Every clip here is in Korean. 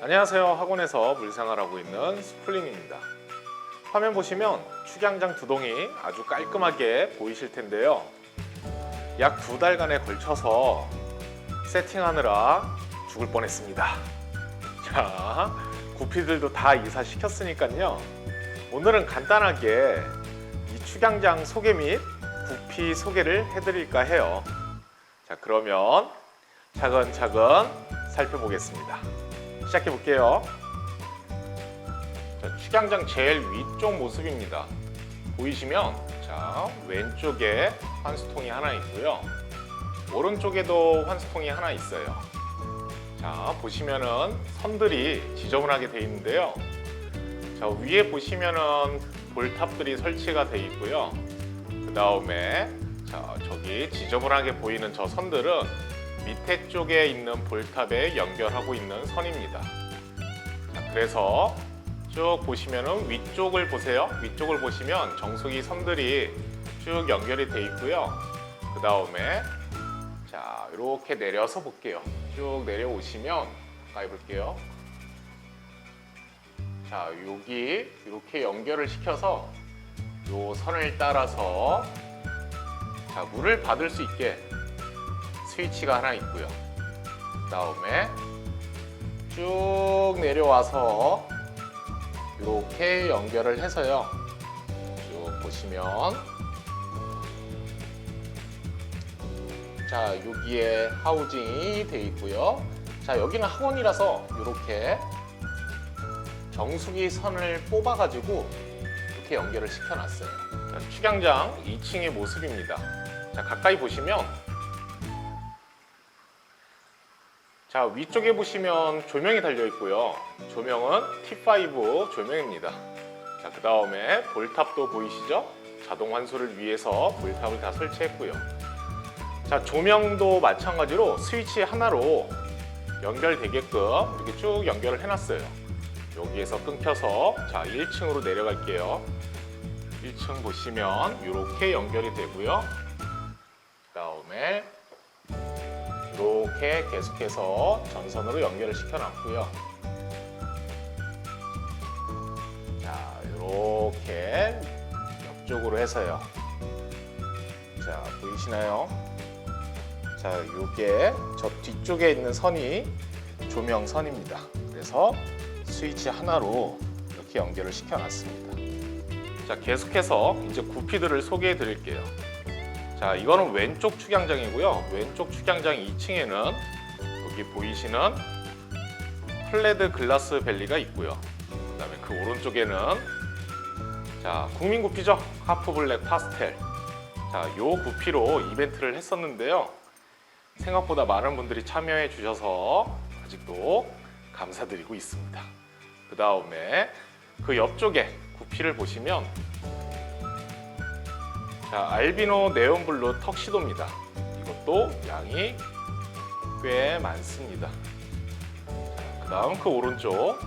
안녕하세요. 학원에서 물생활 하고 있는 스플링입니다. 화면 보시면 축양장 두 동이 아주 깔끔하게 보이실 텐데요. 약 두 달간에 걸쳐서 세팅하느라 죽을 뻔했습니다. 자, 구피들도 다 이사시켰으니까요. 오늘은 간단하게 이 축양장 소개 및 구피 소개를 해드릴까 해요. 자, 그러면 차근차근 살펴보겠습니다. 시작해 볼게요. 자, 축양장 제일 위쪽 모습입니다. 보이시면 자 왼쪽에 환수통이 하나 있고요. 오른쪽에도 환수통이 하나 있어요. 자 보시면은 선들이 지저분하게 되어 있는데요. 자 위에 보시면은 볼탑들이 설치가 되어 있고요. 그 다음에 자 저기 지저분하게 보이는 저 선들은 밑에 쪽에 있는 볼탑에 연결하고 있는 선입니다. 자, 그래서 쭉 보시면은 위쪽을 보세요. 위쪽을 보시면 정수기 선들이 쭉 연결이 돼 있고요. 그 다음에 자 이렇게 내려서 볼게요. 쭉 내려오시면 가까이 볼게요. 자 여기 이렇게 연결을 시켜서 요 선을 따라서 자 물을 받을 수 있게 스위치가 하나 있고요. 그 다음에 쭉 내려와서 이렇게 연결을 해서요. 쭉 보시면 자 여기에 하우징이 돼 있고요. 자 여기는 학원이라서 이렇게 정수기 선을 뽑아가지고 이렇게 연결을 시켜놨어요. 자, 축양장 2층의 모습입니다. 자 가까이 보시면 자 위쪽에 보시면 조명이 달려 있고요. 조명은 T5 조명입니다. 자그 다음에 볼탑도 보이시죠? 자동 환수를 위해서 볼탑을 다 설치했고요. 자 조명도 마찬가지로 스위치 하나로 연결되게끔 이렇게 쭉 연결을 해놨어요. 여기에서 끊겨서 자 1층으로 내려갈게요. 1층 보시면 이렇게 연결이 되고요. 그 다음에 이렇게 계속해서 전선으로 연결을 시켜놨고요. 자, 이렇게 옆쪽으로 해서요. 자, 보이시나요? 자, 이게 저 뒤쪽에 있는 선이 조명선입니다. 그래서 스위치 하나로 이렇게 연결을 시켜놨습니다. 자, 계속해서 이제 구피들을 소개해 드릴게요. 자, 이거는 왼쪽 축양장이고요. 왼쪽 축양장 2층에는 여기 보이시는 플레드 글라스 밸리가 있고요. 그다음에 그 오른쪽에는 자, 국민 구피죠. 하프 블랙 파스텔. 자, 요 구피로 이벤트를 했었는데요. 생각보다 많은 분들이 참여해 주셔서 아직도 감사드리고 있습니다. 그 다음에 그 옆쪽에 구피를 보시면 자, 알비노 네온블루 턱시도입니다. 이것도 양이 꽤 많습니다. 자, 그 다음 그 오른쪽.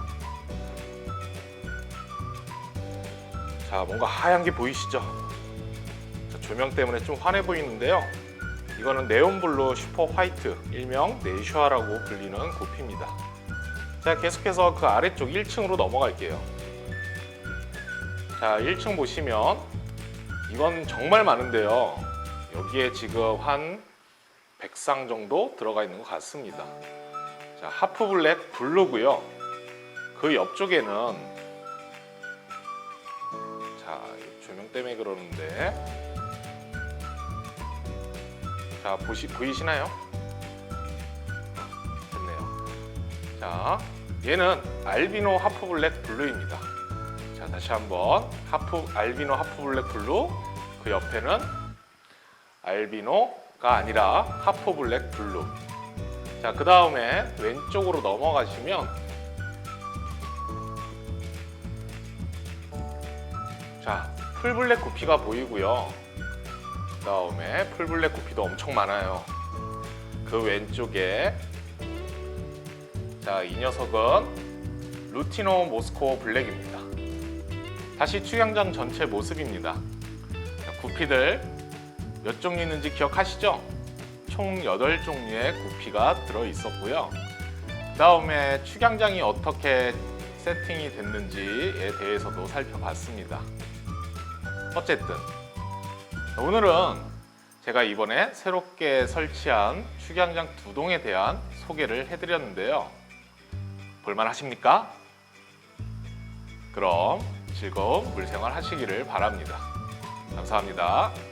자, 뭔가 하얀 게 보이시죠? 자, 조명 때문에 좀 환해 보이는데요. 이거는 네온블루 슈퍼 화이트, 일명 네슈아라고 불리는 구피입니다. 자, 계속해서 그 아래쪽 1층으로 넘어갈게요. 자, 1층 보시면 이건 정말 많은데요. 여기에 지금 한 100상 정도 들어가 있는 것 같습니다. 자, 하프 블랙 블루고요. 그 옆쪽에는 자, 이 조명 때문에 그러는데 자, 보시 보이시나요? 됐네요. 자, 얘는 알비노 하프 블랙 블루입니다. 자 다시 한번 하프 알비노 하프 블랙 블루 그 옆에는 알비노가 아니라 하프 블랙 블루. 자 그 다음에 왼쪽으로 넘어가시면 자 풀블랙 구피가 보이고요. 그 다음에 풀블랙 구피도 엄청 많아요. 그 왼쪽에 자 이 녀석은 루티노 모스코 블랙입니다. 다시 축양장 전체 모습입니다. 자, 구피들 몇 종류 있는지 기억하시죠? 총 8종류의 구피가 들어 있었고요. 다음에 축양장이 어떻게 세팅이 됐는지에 대해서도 살펴봤습니다. 어쨌든 오늘은 제가 이번에 새롭게 설치한 축양장 두 동에 대한 소개를 해드렸는데요. 볼만하십니까? 그럼 즐거운 물생활 하시기를 바랍니다. 감사합니다.